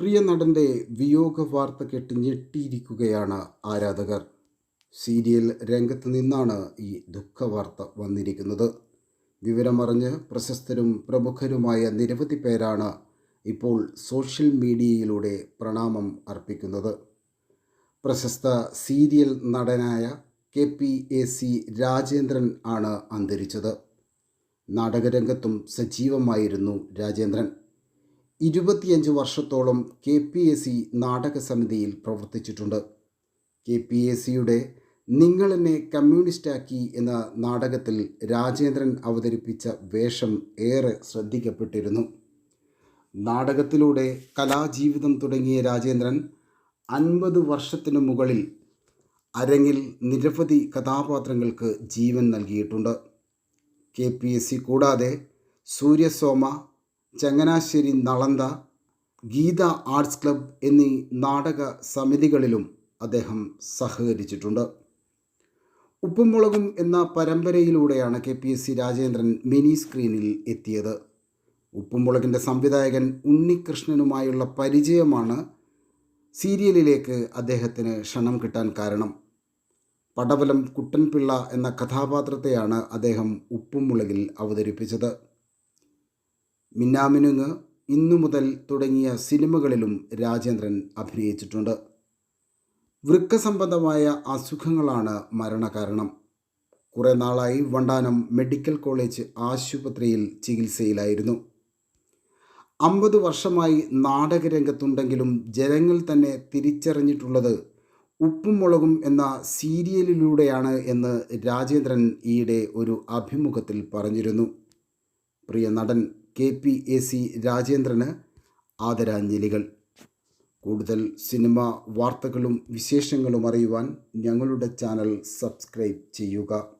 പ്രിയ നടന്റെ വിയോഗ വാർത്ത കേട്ട് ഞെട്ടിയിരിക്കുകയാണ് ആരാധകർ. സീരിയൽ രംഗത്ത് നിന്നാണ് ഈ ദുഃഖവാർത്ത വന്നിരിക്കുന്നത്. വിവരമറിഞ്ഞ് പ്രശസ്തരും പ്രമുഖരുമായ നിരവധി പേരാണ് ഇപ്പോൾ സോഷ്യൽ മീഡിയയിലൂടെ പ്രണാമം അർപ്പിക്കുന്നത്. പ്രശസ്ത serial നടനായ K P A C Rajendran ആണ് അന്തരിച്ചത്. നാടകരംഗത്തും സജീവമായിരുന്നു രാജേന്ദ്രൻ. ഇരുപത്തിയഞ്ച് വർഷത്തോളം കെ പി എസ് സി നാടക സമിതിയിൽ പ്രവർത്തിച്ചിട്ടുണ്ട്. കെ പി എസ് സിയുടെ നിങ്ങൾ എന്നെ കമ്മ്യൂണിസ്റ്റാക്കി എന്ന നാടകത്തിൽ രാജേന്ദ്രൻ അവതരിപ്പിച്ച വേഷം ഏറെ ശ്രദ്ധിക്കപ്പെട്ടിരുന്നു. നാടകത്തിലൂടെ കലാജീവിതം തുടങ്ങിയ രാജേന്ദ്രൻ അൻപത് വർഷത്തിനു മുകളിൽ അരങ്ങിൽ നിരവധി കഥാപാത്രങ്ങൾക്ക് ജീവൻ നൽകിയിട്ടുണ്ട്. കെ പി എസ് സി കൂടാതെ സൂര്യസോമ ചങ്ങനാശ്ശേരി നളന്ത ഗീത ആർട്സ് ക്ലബ് എന്നീ നാടക സമിതികളിലും അദ്ദേഹം സഹകരിച്ചിട്ടുണ്ട്. ഉപ്പുമുളകും എന്ന പരമ്പരയിലൂടെയാണ് K P S C Rajendran mini screen എത്തിയത്. ഉപ്പുമുളകിന്റെ സംവിധായകൻ ഉണ്ണികൃഷ്ണനുമായുള്ള പരിചയമാണ് സീരിയലിലേക്ക് അദ്ദേഹത്തിന് ക്ഷണം കിട്ടാൻ കാരണം. പടവലം കുട്ടൻപിള്ള എന്ന കഥാപാത്രത്തെയാണ് അദ്ദേഹം ഉപ്പുമുളകിൽ അവതരിപ്പിച്ചത്. മിന്നാമിനുങ്ങ് ഇന്നു മുതൽ തുടങ്ങിയ സിനിമകളിലും രാജേന്ദ്രൻ അഭിനയിച്ചിട്ടുണ്ട്. വൃക്ക സംബന്ധമായ അസുഖങ്ങളാണ് മരണകാരണം. കുറേ നാളായി വണ്ടാനം മെഡിക്കൽ കോളേജ് ആശുപത്രിയിൽ ചികിത്സയിലായിരുന്നു. അമ്പത് വർഷമായി നാടകരംഗത്തുണ്ടെങ്കിലും ജനങ്ങൾ തന്നെ തിരിച്ചറിഞ്ഞിട്ടുള്ളത് ഉപ്പും മുളകും എന്ന സീരിയലിലൂടെയാണ് എന്ന് രാജേന്ദ്രൻ ഈയിടെ ഒരു അഭിമുഖത്തിൽ പറഞ്ഞിരുന്നു. പ്രിയ നടൻ കെ പി എ സി രാജേന്ദ്രന് ആദരാഞ്ജലികൾ. കൂടുതൽ സിനിമ വാർത്തകളും വിശേഷങ്ങളും അറിയുവാൻ ഞങ്ങളുടെ ചാനൽ സബ്സ്ക്രൈബ് ചെയ്യുക.